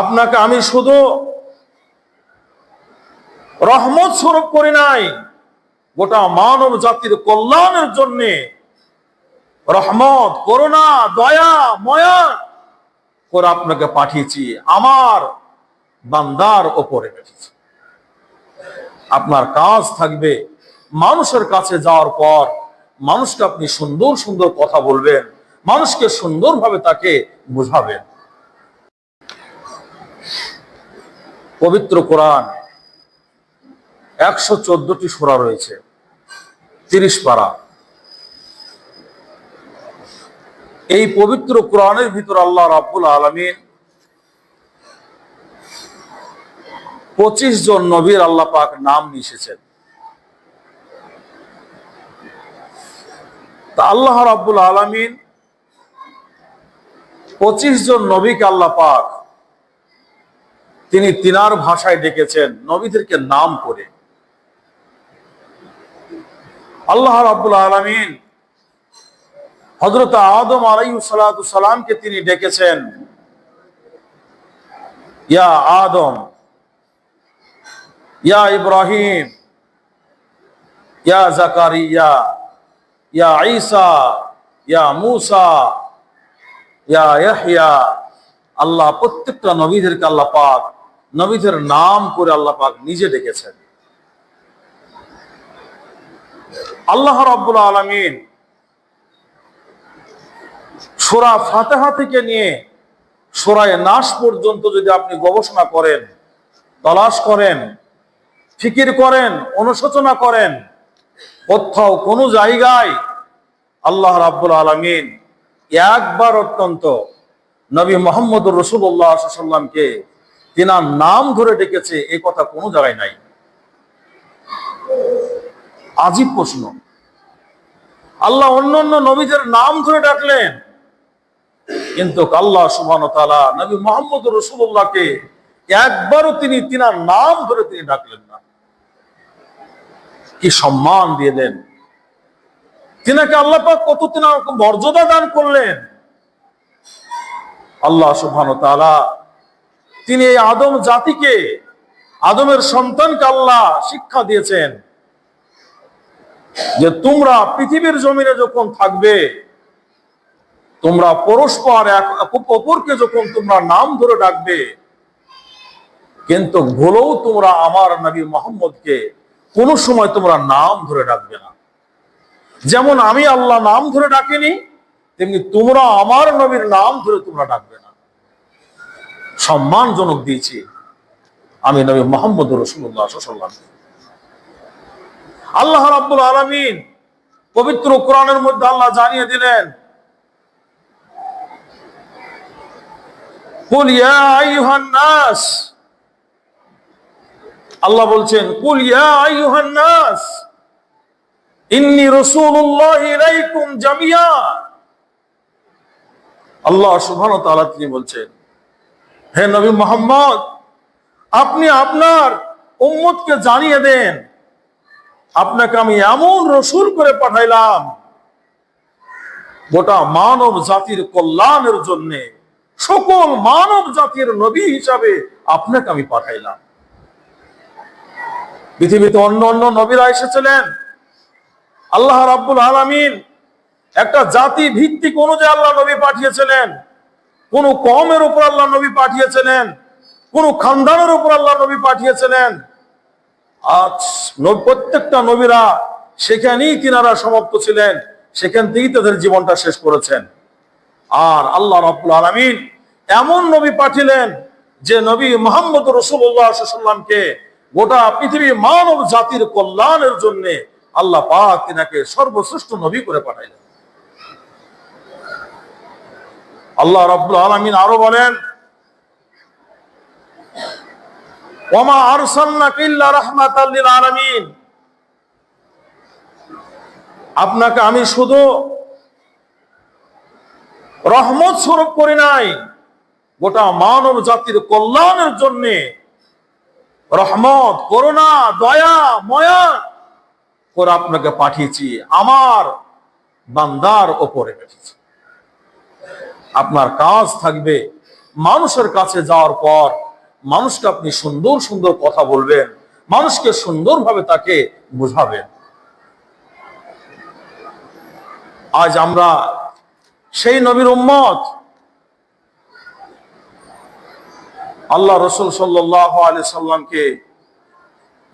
আপনাকে আমি শুধু রহমত স্বরূপ করি নাই, গোটা মানব জাতির কল্যাণের জন্য রহমত, করুণা, দয়া, ময়া করে আপনাকে পাঠিয়েছি, আমার বান্দার ওপরে আপনার কাজ থাকবে মানুষের কাছে যাওয়ার পর মানুষকে আপনি সুন্দর সুন্দর কথা বলবেন, মানুষকে সুন্দরভাবে তাকে বুঝাবেন। পবিত্র কোরআন, একশো চোদ্দটি সোরা রয়েছে, তিরিশ পারা। এই পবিত্র কোরআনের ভিতর আল্লাহ রাব্বুল আলমিন পঁচিশ জন নবীর আল্লাহ পাক নাম নিয়েছেন আল্লাহ রাব্বুল আলমিন পঁচিশ জন নবীকে আল্লাহ পাক তিনি তিনার ভাষায় ডেকেছেন, নবীদেরকে নাম করে। আল্লাহ রাব্বুল আলমিন হজরত আদম আলাইসালামকে তিনি ডেকেছেন। ইয়া আদম, ইয়া ইব্রাহিম, ইয়া জাকারিয়া ইয়া ঈসা, ইয়া মুসা, ইয়া ইয়াহইয়া। আল্লাহ, প্রত্যেকটা নবীদেরকে আল্লাহ পাক, নবীদের নাম করে আল্লাহ পাক নিজে ডেকেছেন। আল্লাহ রাব্বুল আলামিন সোরা ফাতেহা থেকে নিয়ে সোরায় নাশ পর্যন্ত যদি আপনি গবেষণা করেন, তলাশ করেন, ফিকির করেন, অনুশোচনা করেন কোথাও কোনো জায়গায় আল্লাহ রাব্বুল আলমিন একবার অত্যন্ত নবী মোহাম্মদ রসুল্লাহ সাল্লামকে তিনার নাম ধরে ডেকেছে এই কথা কোনো জায়গায় নাই। আজীব প্রশ্ন। আল্লাহ অন্য অন্য নবীদের নাম ধরে ডাকলেন, কিন্তু আল্লাহ তাআলা নবী মোহাম্মদ রসুল্লাহকে একবারও তিনি তিনার নাম ধরে তিনি ডাকলেন না। কি সম্মান দিয়ে দেন? তিনাকে আল্লাহ পাক কত তিনা মর্যাদা দান করলেন। আল্লাহ সুবহান তাআলা তিনি এই আদম জাতিকে, আদমের সন্তানকে আল্লাহ শিক্ষা দিয়েছেন যে তোমরা পৃথিবীর জমিনে যখন থাকবে, তোমরা পরস্পর অপরকে যখন তোমরা নাম ধরে ডাকবে, কিন্তু ভুলেও তোমরা আমার নবী মোহাম্মদকে কোনো সময় তোমরা নাম ধরে ডাকবে না। যেমন আমি আল্লাহ নাম ধরে ডাকিনি, তেমনি তোমরা আমার নবীর নাম ধরে তোমরা ডাকবে না। সম্মানজনক দিয়েছি আমি নবী মোহাম্মদ রসুল্লাহ আল্লাহ রাব্বুল আলামিন পবিত্র কোরআনের মধ্যে আল্লাহ জানিয়ে দিলেন আইয়ুহান নাস আল্লাহ বলছেন আল্লাহ তাআলা তিনি বলছেন, হে নবী মোহাম্মদ, আপনি আপনার উম্মতকে জানিয়ে দেন, আপনাকে আমি এমন রসুল করে পাঠাইলাম, গোটা মানব জাতির কল্যাণের জন্য, সকল মানব জাতির নবী হিসাবে আপনাকে আমি পাঠাইলাম। পৃথিবীতে অন্য অন্য নবীরা এসেছিলেন। আল্লাহ রাব্বুল আলামিন একটা জাতি ভিত্তিক অনুযায়ী আল্লাহ নবী পাঠিয়েছিলেন। কোন কমের উপর আল্লাহ নবী পাঠিয়েছিলেন। কোন খানদানের উপর আল্লাহ নবী পাঠিয়েছিলেন। আজ প্রত্যেকটা নবীরা সেখানেই তিনারা সমাপ্ত ছিলেন। সেখান থেকেই তাদের জীবনটা শেষ করেছেন। আর আল্লাহ রাব্বুল আলামিন এমন নবী পাঠিলেন যে নবী মোহাম্মদ রসুল্লাহ সাল্লামকে গোটা পৃথিবী মানব জাতির কল্যাণের জন্য আল্লাহ পাক তিনাকে সর্বশ্রেষ্ঠ নবী করে পাঠাইলেন। আল্লাহ রাব্বুল আলামিন আরও বলেন আপনাকে আমি শুধু রহমত স্বরূপ করি নাই, গোটা মানব জাতির কল্যাণের জন্য রহমত, করুণা, দয়া, ময়া করে আপনাকে পাঠিয়েছি, আমার বান্দার ওপরে রেখেছে। আপনার কাজ থাকবে মানুষের কাছে যাওয়ার পর, মানুষকে আপনি সুন্দর সুন্দর কথা বলবেন, মানুষকে সুন্দরভাবে তাকে বুঝাবেন। আজ আমরা সেই নবীর উম্মত আল্লাহ রসুল সাল্লাহ আলি সাল্লামকে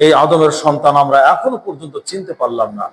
এই আদমের সন্তান আমরা এখনও পর্যন্ত চিনতে পারলাম না।